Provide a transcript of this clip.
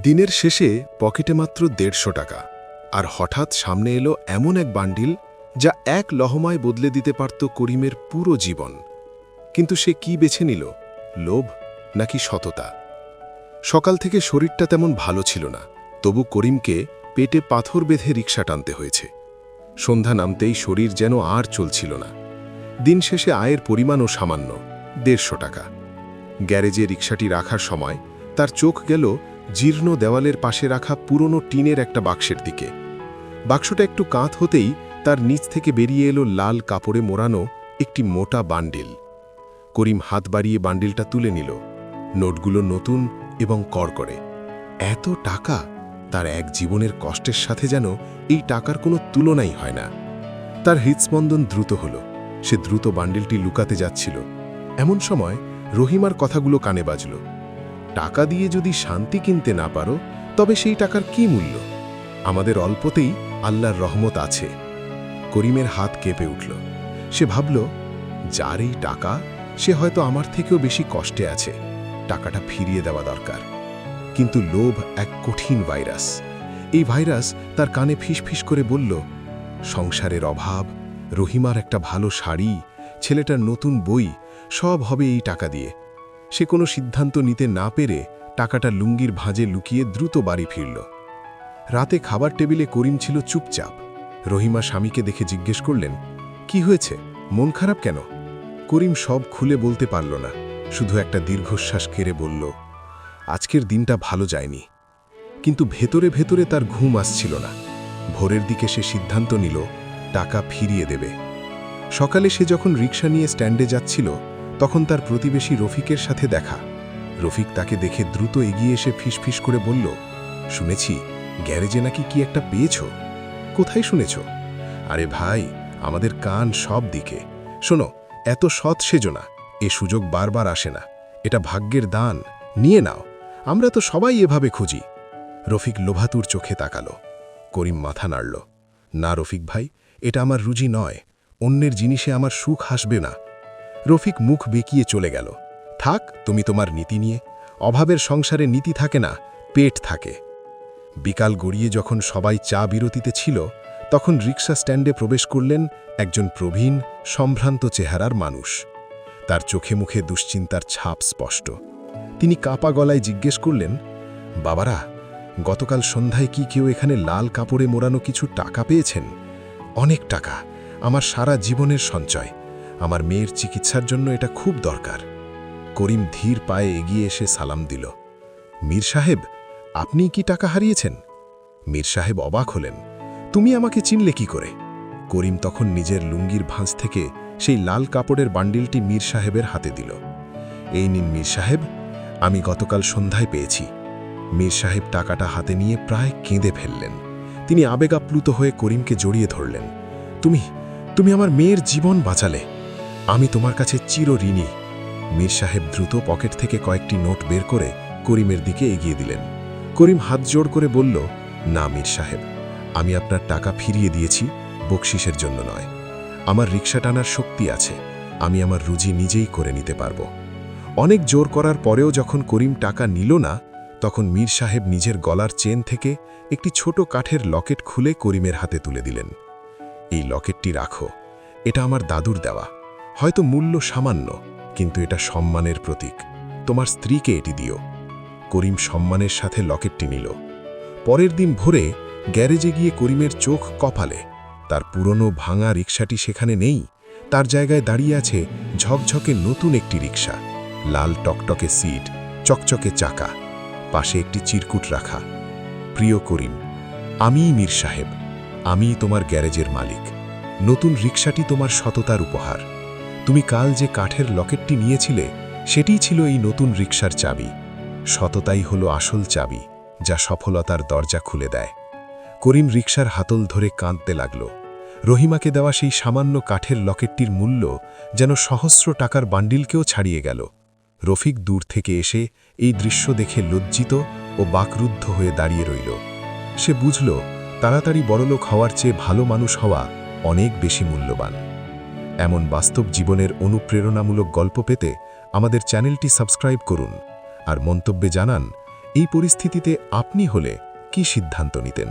দিনের শেষে পকেটে মাত্র দেড়শো টাকা। আর হঠাৎ সামনে এলো এমন এক বান্ডিল যা এক লহমায় বদলে দিতে পারত করিমের পুরো জীবন। কিন্তু সে কি বেছে নিল? লোভ নাকি সততা? সকাল থেকে শরীরটা তেমন ভালো ছিল না, তবু করিমকে পেটে পাথর বেঁধে রিক্সা টানতে হয়েছে। সন্ধ্যা নামতেই শরীর যেন আর চলছিল না। দিন শেষে আয়ের পরিমাণও সামান্য, দেড়শো টাকা। গ্যারেজে রিক্সাটি রাখার সময় তার চোখ গেল জীর্ণ দেওয়ালের পাশে রাখা পুরনো টিনের একটা বাক্সের দিকে। বাক্সটা একটু কাঁধ হতেই তার নিচ থেকে বেরিয়ে এলো লাল কাপড়ে মোড়ানো একটি মোটা বান্ডিল। করিম হাত বাড়িয়ে বান্ডিলটা তুলে নিল। নোটগুলো নতুন এবং করকরে এত টাকা? তার এক জীবনের কষ্টের সাথে যেন এই টাকার কোনো তুলনাই হয় না। তার হৃদস্পন্দন দ্রুত হল। সে দ্রুত বান্ডিলটি লুকাতে যাচ্ছিল। এমন সময় রহিমার কথাগুলো কানে বাজল। টাকা দিয়ে যদি শান্তি কিনতে না পারো, তবে সেই টাকার কি মূল্য? আমাদের অল্পতেই আল্লাহর রহমত আছে। করিমের হাত কেঁপে উঠল। সে ভাবল, যার এই টাকা, সে হয়তো আমার থেকেও বেশি কষ্টে আছে। টাকাটা ফিরিয়ে দেওয়া দরকার। কিন্তু লোভ এক কঠিন ভাইরাস। এই ভাইরাস তার কানে ফিসফিস করে বলল, সংসারের অভাব, রহিমার একটা ভালো শাড়ি, ছেলেটার নতুন বই, সব হবে এই টাকা দিয়ে। সে কোনো সিদ্ধান্ত নিতে না পেরে টাকাটা লুঙ্গির ভাঁজে লুকিয়ে দ্রুত বাড়ি ফিরল। রাতে খাবার টেবিলে করিম ছিল চুপচাপ। রহিমা স্বামীকে দেখে জিজ্ঞেস করলেন, কি হয়েছে? মন খারাপ কেন? করিম সব খুলে বলতে পারল না, শুধু একটা দীর্ঘশ্বাস কেড়ে বলল, আজকের দিনটা ভালো যায়নি। কিন্তু ভেতরে ভেতরে তার ঘুম আসছিল না। ভোরের দিকে সে সিদ্ধান্ত নিল, টাকা ফিরিয়ে দেবে। সকালে সে যখন রিক্সা নিয়ে স্ট্যান্ডে যাচ্ছিল তখন তার প্রতিবেশী রফিকের সাথে দেখা। রফিক তাকে দেখে দ্রুত এগিয়ে এসে ফিসফিস করে বলল, শুনেছি, গ্যারেজে নাকি কি একটা পেয়েছ? কোথায় শুনেছ? আরে ভাই, আমাদের কান সব দিকে। শোনো, এত সৎ সেজো না, এ সুযোগ বারবার আসে না। এটা ভাগ্যের দান, নিয়ে নাও, আমরা তো সবাই এভাবে খুঁজি। রফিক লোভাতুর চোখে তাকালো। করিম মাথা নাড়ল, না রফিক ভাই, এটা আমার রুজি নয়, অন্যের জিনিসে আমার সুখ হাসবে না। রফিক মুখ বেঁকিয়ে চলে গেল। থাক, তুমি তোমার নীতি নিয়ে। অভাবের সংসারে নীতি থাকে না, পেট থাকে। বিকাল গড়িয়ে যখন সবাই চা বিরতিতে ছিল, তখন রিক্সা স্ট্যান্ডে প্রবেশ করলেন একজন প্রবীণ, সম্ভ্রান্ত চেহারার মানুষ। তার চোখে মুখে দুশ্চিন্তার ছাপ স্পষ্ট। তিনি কাপা গলায় জিজ্ঞেস করলেন, বাবারা, গতকাল সন্ধ্যায় কি কেউ এখানে লাল কাপড়ে মোড়ানো কিছু টাকা পেয়েছেন? অনেক টাকা। আমার সারা জীবনের সঞ্চয়। আমার মেয়ের চিকিৎসার জন্য এটা খুব দরকার। করিম ধীর পায়ে এগিয়ে এসে সালাম দিল। মীর সাহেব, আপনি কি টাকা হারিয়েছেন? মীর সাহেব অবাক হলেন। তুমি আমাকে চিনলে কি করে? করিম তখন নিজের লুঙ্গির ভাঁজ থেকে সেই লাল কাপড়ের বান্ডিলটি মীর সাহেবের হাতে দিল। এই নিন মীর সাহেব, আমি গতকাল সন্ধ্যায় পেয়েছি। মীর সাহেব টাকাটা হাতে নিয়ে প্রায় কেঁদে ফেললেন। তিনি আবেগাপ্লুত হয়ে করিমকে জড়িয়ে ধরলেন। তুমি তুমি আমার মেয়ের জীবন বাঁচালে। আমি তোমার কাছে চির ঋণী। মীর সাহেব দ্রুত পকেট থেকে কয়েকটি নোট বের করে করিমের দিকে এগিয়ে দিলেন। করিম হাত জোড় করে বলল, না, মীর সাহেব, আমি আপনার টাকা ফিরিয়ে দিয়েছি, বকশিসের জন্য নয়। আমার রিক্সা টানার শক্তি আছে, আমি আমার রুজি নিজেই করে নিতে পারব। অনেক জোর করার পরেও যখন করিম টাকা নিল না, তখন মীর সাহেব নিজের গলার চেন থেকে একটি ছোট কাঠের লকেট খুলে করিমের হাতে তুলে দিলেন। এই লকেটটি রাখো, এটা আমার দাদুর দেওয়া। হয়তো মূল্য সামান্য, কিন্তু এটা সম্মানের প্রতীক। তোমার স্ত্রীকে এটি দিও। করিম সম্মানের সাথে লকেটটি নিল। পরের দিন ভোরে গ্যারেজে গিয়ে করিমের চোখ কপালে। তার পুরনো ভাঙা রিক্সাটি সেখানে নেই। তার জায়গায় দাঁড়িয়ে আছে ঝকঝকে নতুন একটি রিক্সা লাল টকটকে সিট, চকচকে চাকা, পাশে একটি চিরকুট রাখা। প্রিয় করিম, আমিই মীর সাহেব। আমিই তোমার গ্যারেজের মালিক। নতুন রিক্সাটি তোমার সততার উপহার। তুমি কাল যে কাঠের লকেটটি নিয়েছিলে, সেটিই ছিল এই নতুন রিক্সার চাবি। সততাই হলো আসল চাবি, যা সফলতার দরজা খুলে দেয়। করিম রিক্সার হাতল ধরে কাঁদতে লাগল। রহিমাকে দেওয়া সেই সামান্য কাঠের লকেটটির মূল্য যেন সহস্র টাকার বান্ডিলকেও ছাড়িয়ে গেল। রফিক দূর থেকে এসে এই দৃশ্য দেখে লজ্জিত ও বাকরুদ্ধ হয়ে দাঁড়িয়ে রইল। সে বুঝল, তাড়াতাড়ি বড়লোক হওয়ার চেয়ে ভালো মানুষ হওয়া অনেক বেশি মূল্যবান। এমন বাস্তব জীবনের অনুপ্রেরণামূলক গল্প পেতে আমাদের চ্যানেলটি সাবস্ক্রাইব করুন আর মন্তব্যে জানান, এই পরিস্থিতিতে আপনি হলে কি সিদ্ধান্ত নিতেন?